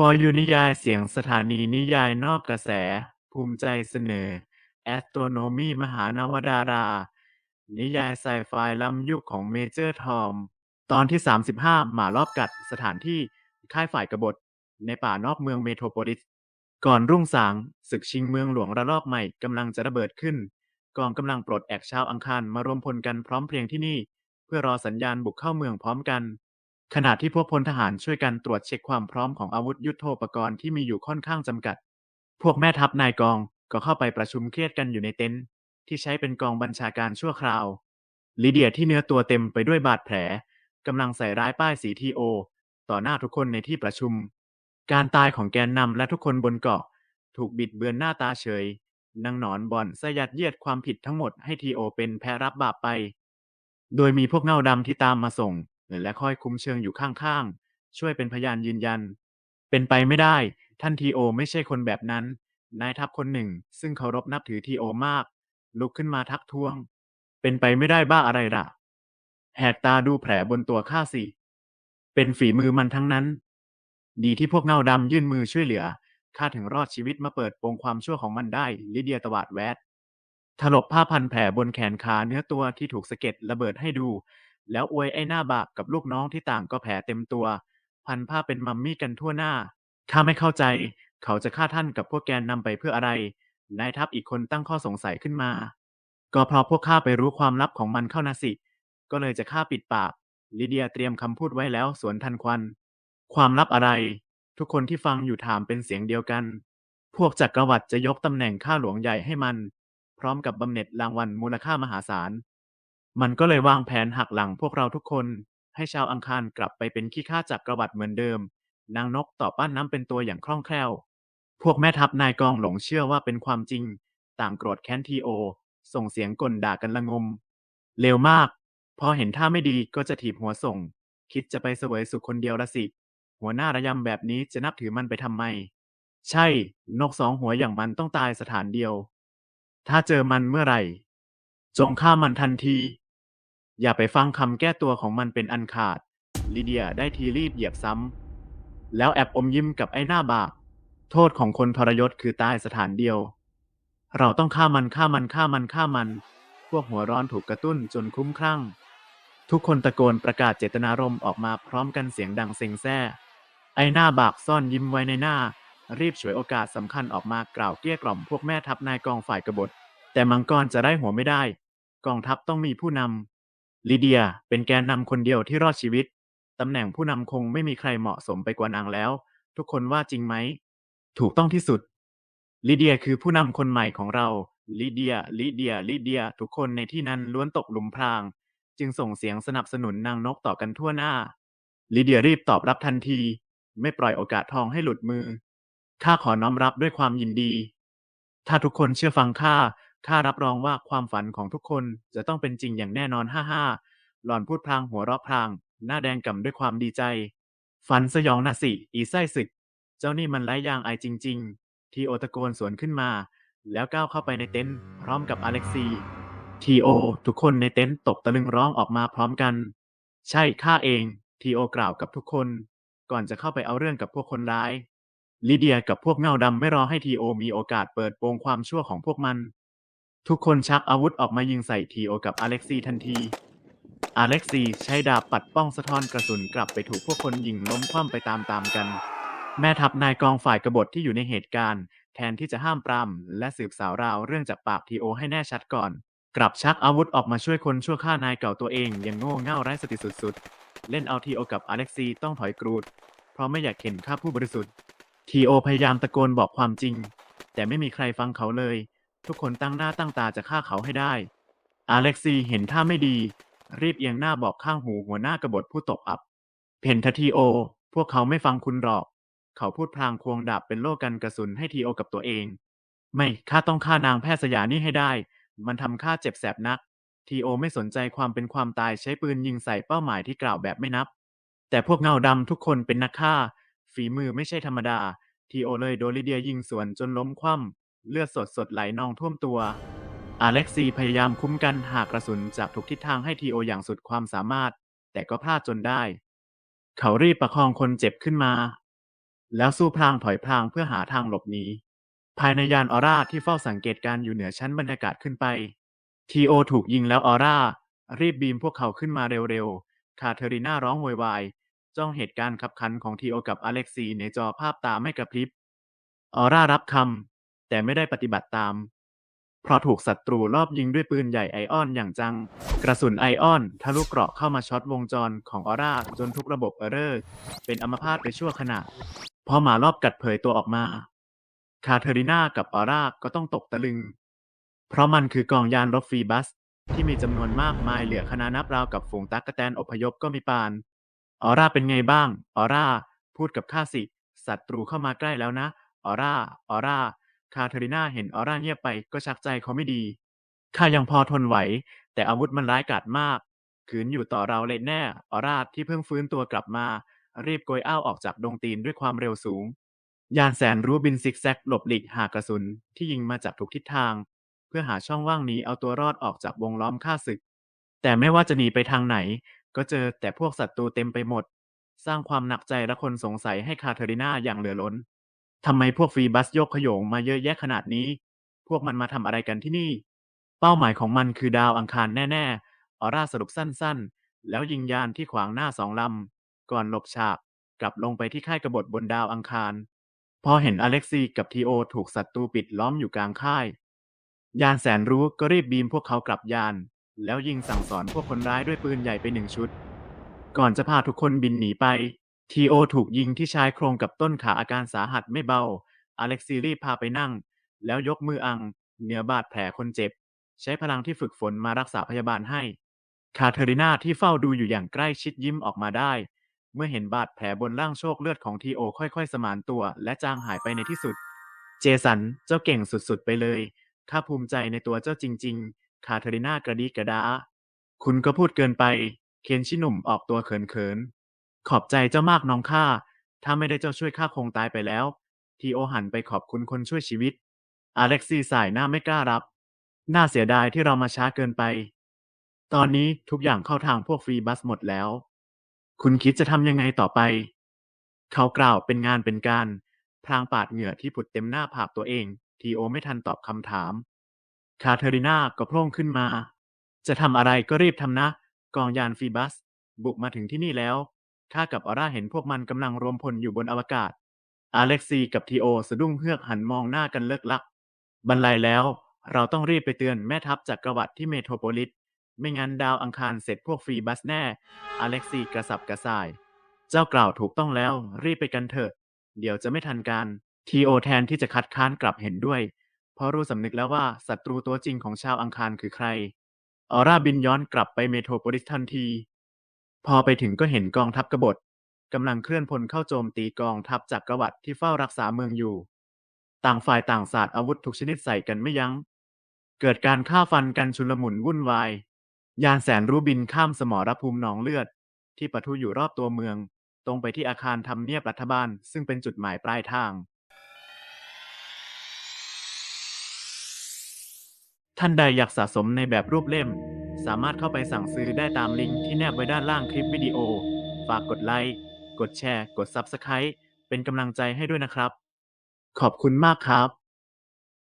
For You นิยายเสียงสถานีนิยายนอกกระแส ภูมิใจเสนอ Astronomy มหานวดารา นิยายไซไฟล้ำยุคของเมเจอร์ทอม ตอนที่ 35 หมารอบกัดสถานที่ค่ายฝ่ายกบฏ ในป่านอกเมืองเมโทรโพลิส ก่อนรุ่งสาง ศึกชิงเมืองหลวงระลอกใหม่กำลังจะระเบิดขึ้น กองกำลังปลดแอกชาวอังคารมารวมพลกันพร้อมเพรียงที่นี่ เพื่อรอสัญญาณบุกเข้าเมืองพร้อมกัน ขณะที่พวกพลทหารช่วยกันตรวจเช็คความพร้อมของอาวุธยุทโธปกรณ์ที่มีอยู่ค่อนข้างจำกัด พวกแม่ทัพนายกองก็เข้าไปประชุมเครียดกันอยู่ในเต็นท์ที่ใช้เป็นกองบัญชาการชั่วคราว ลิเดียที่เนื้อตัวเต็มไปด้วยบาดแผลกำลังใส่ร้ายป้ายสีทีโอ ต่อหน้าทุกคนในที่ประชุม การตายของแกนนำและทุกคนบนเกาะ ถูกบิดเบือนหน้าตาเฉยนางหนอนบอนสยัดเยียดความผิดทั้งหมดให้ทีโอเป็นแพ้รับบาปไป โดยมีพวกเงาดำที่ตามมาส่ง และคอยคุ้มเชิงอยู่ข้างๆ ช่วยเป็นพยานยืนยัน เป็นไปไม่ได้ ท่านทีโอไม่ใช่คนแบบนั้น นายทัพคนหนึ่ง ซึ่งเคารพนับถือทีโอมาก ลุกขึ้นมาทักท้วง เป็นไปไม่ได้บ้าอะไรล่ะ แหกตาดูแผลบนตัวข้าสิ เป็นฝีมือมันทั้งนั้น ดีที่พวกเงาดำยื่นมือช่วยเหลือข้าถึงรอดชีวิตมาเปิดโปงความชั่วของมันได้ ลิเดียตวาดแวดถลกผ้าพันแผลบนแขนขาเนื้อตัวที่ถูกสะเก็ดระเบิดให้ดู แล้วอวยไอ้หน้าบากกับลูกน้องที่ต่างก็แผลเต็มตัว พันผ้าเป็นมัมมี่กันทั่วหน้าข้าไม่เข้าใจ เขาจะฆ่าท่านกับพวกแกนนำไปเพื่ออะไร นายทัพอีกคนตั้งข้อสงสัยขึ้นมา ก็เพราะพวกข้าไปรู้ความลับของมันเข้านะสิ ก็เลยจะฆ่าปิดปาก ลิเดียเตรียมคำพูดไว้แล้วสวนทันควัน ความลับอะไร ทุกคนที่ฟังอยู่ถามเป็นเสียงเดียวกัน พวกจักรวรรดิจะยกตำแหน่งข้าหลวงใหญ่ให้มัน พร้อมกับบำเหน็จรางวัลมูลค่ามหาศาล มันก็เลยวางแผนหักหลังพวกเราทุกคน ให้ชาวอังคารกลับไปเป็นขี้ข้าจักรวรรดิเหมือนเดิม นางนกต่อปั้นน้ำเป็นตัวอย่างคล่องแคล่ว พวกแม่ทัพนายกองหลงเชื่อว่าเป็นความจริง ต่างโกรธแค้นทีโอ ส่งเสียงก่นด่ากันละงมเร็วมาก พอเห็นท่าไม่ดีก็จะถีบหัวส่ง คิดจะไปเสวยสุขคนเดียวละสิ หัวหน้าระยำแบบนี้จะนับถือมันไปทำไม ใช่ นกสองหัวอย่างมันต้องตายสถานเดียว ถ้าเจอมันเมื่อไหร่ จงฆ่ามันทันที อย่าไปฟังคำแก้ตัวของมันเป็นอันขาด ลิเดียได้ทีรีบเหยียบซ้ำ แล้วแอบอมยิ้มกับไอ้หน้าบาป โทษของคนทรยศคือตายสถานเดียว เราต้องฆ่ามันฆ่ามันฆ่ามันฆ่ามัน พวกหัวร้อนถูกกระตุ้นจนคุ้มคลั่ง ทุกคนตะโกนประกาศเจตนารมณ์ออกมาพร้อมกันเสียงดังเซ็งแซ่ ไอ้หน้าบากซ่อนยิ้มไว้ในหน้า รีบฉวยโอกาสสำคัญออกมากล่าวเกลี้ยกล่อมพวกแม่ทัพนายกองฝ่ายกบฏ แต่มังกรจะได้หัวไม่ได้ กองทัพต้องมีผู้นำ ลิเดียเป็นแกนนำคนเดียวที่รอดชีวิต ตำแหน่งผู้นำคงไม่มีใครเหมาะสมไปกว่านางแล้ว ทุกคนว่าจริงไหม ถูกต้องที่สุด ลิเดียคือผู้นำคนใหม่ของเรา ลิเดีย ลิเดีย ลิเดีย ทุกคนในที่นั้นล้วนตกหลุมพราง จึงส่งเสียงสนับสนุนนางนกต่อกันทั่วหน้า ลิเดียรีบตอบรับทันที ไม่ปล่อยโอกาสทองให้หลุดมือ ข้าขอน้อมรับด้วยความยินดี ถ้าทุกคนเชื่อฟังข้า ข้ารับรองว่าความฝันของทุกคนจะต้องเป็นจริงอย่างแน่นอนฮ่าฮ่าหล่อนพูดพลางหัวเราะพลาง หน้าแดงก่ำด้วยความดีใจ ฝันสยองนะสิ อีไส้ศึก เจ้านี่มันไร้ยางอายจริง ๆ ทีโอตะโกนสวนขึ้นมา แล้วก้าวเข้าไปในเต็นท์พร้อมกับอเล็กซีทีโอ ทุกคนในเต็นท์ตกตะลึงร้องออกมาพร้อมกัน ใช่ข้าเองทีโอกล่าวกับทุกคน ก่อนจะเข้าไปเอาเรื่องกับพวกคนร้ายลิเดียกับพวกเงาดำไม่รอให้ทีโอมีโอกาสเปิดโปงความชั่วของพวกมัน ทุกคนชักอาวุธออกมายิงใส่ทีโอกับอเล็กซีทันที อเล็กซีใช้ดาบปัดป้องสะท้อนกระสุนกลับไปถูกพวกคนยิงล้มคว่ำไปตามๆกัน แม่ทัพนายกองฝ่ายกบฏที่อยู่ในเหตุการณ์ แทนที่จะห้ามปรามและสืบสาวราวเรื่องจากปากทีโอให้แน่ชัดก่อน กลับชักอาวุธออกมาช่วยคนชั่วฆ่านายเก่าตัวเองอย่างโง่เง่าไร้สติสุดๆ เล่นเอาทีโอกับอเล็กซีต้องถอยกรูด เพราะไม่อยากเห็นฆ่าผู้บริสุทธิ์ทีโอพยายามตะโกนบอกความจริง แต่ไม่มีใครฟังเขาเลย ทุกคนตั้งหน้าตั้งตาจะฆ่าเขาให้ได้อเล็กซีเห็นท่าไม่ดี รีบเอียงหน้าบอกข้างหูหัวหน้ากบฏผู้ตกอับ เพนททีโอ พวกเขาไม่ฟังคุณหรอก เขาพูดพลางควงดาบเป็นโล่กันกระสุนให้ทีโอกับตัวเอง ไม่ข้าต้องฆ่านางแพทย์สยานี่ให้ได้ มันทำข้าเจ็บแสบนัก ทีโอไม่สนใจความเป็นความตายใช้ปืนยิงใส่เป้าหมายที่กล่าวแบบไม่นับ แต่พวกเงาดำทุกคนเป็นนักฆ่า ฝีมือไม่ใช่ธรรมดาทีโอเลยโดลิเดียยิงสวนจนล้มคว่ำ เลือดสดสดไหลนองท่วมตัวอเล็กซีพยายามคุ้มกันหากกระสุนจากทุกทิศทางให้ทีโออย่างสุดความสามารถ แต่ก็พลาดจนได้ เขารีบประคองคนเจ็บขึ้นมา แล้วสู้พลางถอยพลางเพื่อหาทางหลบหนีภายในยานออร่าที่เฝ้าสังเกตการณ์อยู่เหนือชั้นบรรยากาศขึ้นไปทีโอถูกยิงแล้วออร่า รีบบีมพวกเขาขึ้นมาเร็วๆ คาเทอรีนาร้องโวยวายจ้องเหตุการณ์ขับขันของทีโอกับอเล็กซีในจอภาพตาไม่กระพริบ ออร่ารับคำ แต่ไม่ได้ปฏิบัติตาม เพราะถูกศัตรูรอบยิงด้วยปืนใหญ่ไอออนอย่างจัง กระสุนไอออนทะลุเกราะเข้ามาช็อตวงจรของออร่าจนทุกระบบเออร์เรอร์เป็นอัมพาตไปชั่วขณะพอหมารอบกัดเผยตัวออกมา คาเทอรีนากับออร่าก็ต้องตกตะลึง เพราะมันคือกองยานรบฟรีบัส ที่มีจำนวนมากมายเหลือคณะนับราวกับฝูงตั๊กกะแตนอพยพก็มีปาน ออร่าเป็นไงบ้าง ออร่า พูดกับข้าสิศัตรูเข้ามาใกล้แล้วนะ ออร่า ออร่า คาเทอรีนาเห็นออร่าเงียบไปก็ชักใจเขาไม่ดี ข้ายังพอทนไหว แต่อาวุธมันร้ายกาจมาก ขืนอยู่ต่อเราเลยแน่ ออร่าที่เพิ่งฟื้นตัวกลับมา รีบโกยอ้าวออกจากดงตีนด้วยความเร็วสูง ยานแสนรู้บินซิกแซกหลบหลีกหากระสุนที่ยิงมาจากทุกทิศทาง เพื่อหาช่องว่างหนี้เอาตัวรอดออกจากวงล้อมฆ่าศึก แต่ไม่ว่าจะหนีไปทางไหน ก็เจอแต่พวกศัตรูเต็มไปหมด สร้างความหนักใจและคนสงสัยให้คาเทอรีนาอย่างเหลือล้น ทำไมพวกฟรีบัสโยกขโยงมาเยอะแยะขนาดนี้ พวกมันมาทำอะไรกันที่นี่ เป้าหมายของมันคือดาวอังคารแน่ๆ ออร่าสรุปสั้นๆ แล้วยิงยานที่ขวางหน้าสองลำ ก่อนหลบฉาก กลับลงไปที่ค่ายกบฏบนดาวอังคาร พอเห็นอเล็กซีกับทีโอถูกศัตรูปิดล้อมอยู่กลางค่าย ยานแสนรู้ก็รีบบีมพวกเขากลับยาน แล้วยิงสั่งสอนพวกคนร้ายด้วยปืนใหญ่ไปหนึ่งชุด ก่อนจะพาทุกคนบินหนีไป ทีโอถูกยิงที่ชายโครงกับต้นขาอาการสาหัสไม่เบา อเล็กซีรีพาไปนั่ง แล้วยกมืออัง เหนือบาดแผลคนเจ็บ ใช้พลังที่ฝึกฝนมารักษาพยาบาลให้ คาเทอรินาที่เฝ้าดูอยู่อย่างใกล้ชิดยิ้มออกมาได้ เมื่อเห็นบาดแผลบนร่างโชคเลือดของทีโอค่อยๆ สมานตัว และจางหายไปในที่สุด เจสันเจ้าเก่งสุดๆไปเลยข้าภูมิใจในตัวเจ้าจริง ๆ คาเทอรินากระดีกระดา คุณก็พูดเกินไป เคนชิหนุ่มออกตัวเขินๆ ขอบใจเจ้ามากน้องข้า ถ้าไม่ได้เจ้าช่วยข้าคงตายไปแล้ว ทีโอหันไปขอบคุณคนช่วยชีวิต อเล็กซีสายหน้าไม่กล้ารับ น่าเสียดายที่เรามาช้าเกินไป ตอนนี้ทุกอย่างเข้าทางพวกฟรีบัสหมดแล้ว คุณคิดจะทำยังไงต่อไป เขากล่าวเป็นงานเป็นการ พลางปาดเหงื่อที่ผุดเต็มหน้าผากตัวเอง ทีโอไม่ทันตอบคำถาม คาเทอริน่าก็โพล่งขึ้นมา จะทำอะไรก็รีบทำนะ กองยานฟรีบัส บุกมาถึงที่นี่แล้ว ข้ากับออร่าเห็นพวกมันกำลังรวมพลอยู่บนอวกาศอเล็กซีกับทีโอสะดุ้งเฮือกหันมองหน้ากันเลิกลัก บรรลัยแล้ว เราต้องรีบไปเตือนแม่ทัพจากกรวัดที่เมโทรโพลิส ไม่งั้นดาวอังคารเสร็จพวกฟรีบัสแน่อเล็กซีกระสับกระส่าย เจ้ากล่าวถูกต้องแล้ว รีบไปกันเถอะ เดี๋ยวจะไม่ทันการทีโอแทนที่จะคัดค้านกลับเห็นด้วย เพราะรู้สำนึกแล้วว่าศัตรูตัวจริงของชาวอังคารคือใคร ออร่าบินย้อนกลับไปเมโทรโพลิสทันที พอไปถึงก็เห็นกองทัพกบฏกำลังเคลื่อนพลเข้าโจมตีกองทัพจากกรวัดที่เฝ้ารักษาเมืองอยู่ ต่างฝ่ายต่างสาดอาวุธทุกชนิดใส่กันไม่ยัง้ง เกิดการฆ่าฟันกันชุลมุนวุ่นวาย ยานแสนรู้บินข้ามสมรภูมิหนองเลือด ที่ปะทุอยู่รอบตัวเมือง ตรงไปที่อาคารทำเนียบรัฐบาล ซึ่งเป็นจุดหมายปลายทาง ท่านใดอยากสะสมในแบบรูปเล่ม สามารถเข้าไปสั่งซื้อได้ตามลิงก์ที่แนบไว้ด้านล่างคลิปวิดีโอ ฝากกดไลค์ กดแชร์ กด Subscribe เป็นกำลังใจให้ด้วยนะครับ ขอบคุณมากครับ